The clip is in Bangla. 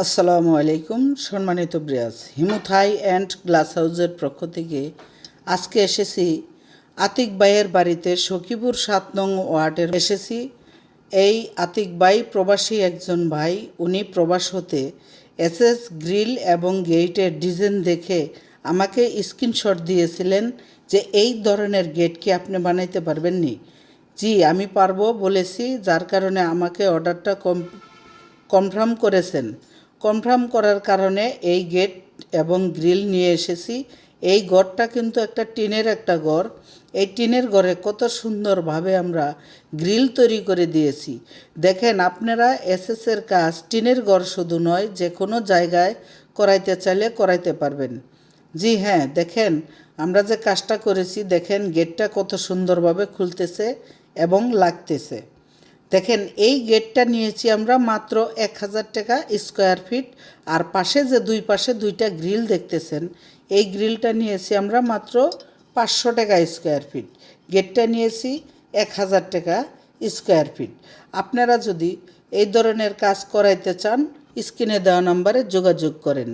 আসসালামু আলাইকুম, সম্মানিত ব্রিয়াস হিমুথাই অ্যান্ড গ্লাস হাউসের পক্ষ থেকে আজকে এসেছি আতিক ভাইয়ের বাড়িতে সখীপুর সাত নং ওয়ার্ডের। এসেছি এই আতিক ভাই প্রবাসী একজন ভাই, উনি প্রবাস হতে এসএস গ্রিল এবং গেটের ডিজাইন দেখে আমাকে স্ক্রিনশট দিয়েছিলেন যে এই ধরনের গেট কি আপনি বানাইতে পারবেন নি জি, আমি পারব বলেছি, যার কারণে আমাকে অর্ডারটা কম কনফার্ম করেছেন। কনফার্ম করার কারণে এই গেট এবং গ্রিল নিয়ে এসেছি। এই ঘরটা কিন্তু একটা টিনের একটা ঘর এই টিনের ঘরে কত সুন্দরভাবে আমরা গ্রিল তৈরি করে দিয়েছি। দেখেন, আপনারা এসএসের কাজ টিনের ঘর শুধু নয়, যে কোনো জায়গায় করাইতে চাইলে করাইতে পারবেন। জি হ্যাঁ দেখেন, আমরা যে কাজটা করেছি, দেখেন গেটটা কত সুন্দরভাবে খুলতেছে এবং লাগতেছে। দেখেন, এই গেটটা নিয়েছি আমরা মাত্র এক হাজার টাকা স্কোয়ার ফিট আর পাশে যে দুই পাশে দুইটা গ্রিল দেখতেছেন, এই গ্রিলটা নিয়েছি আমরা মাত্র পাঁচশো টাকা স্কোয়ার ফিট গেটটা নিয়েছি এক হাজার টাকা স্কোয়ার ফিট আপনারা যদি এই ধরনের কাজ করাইতে চান, স্ক্রিনে দেওয়া নম্বরে যোগাযোগ করেন।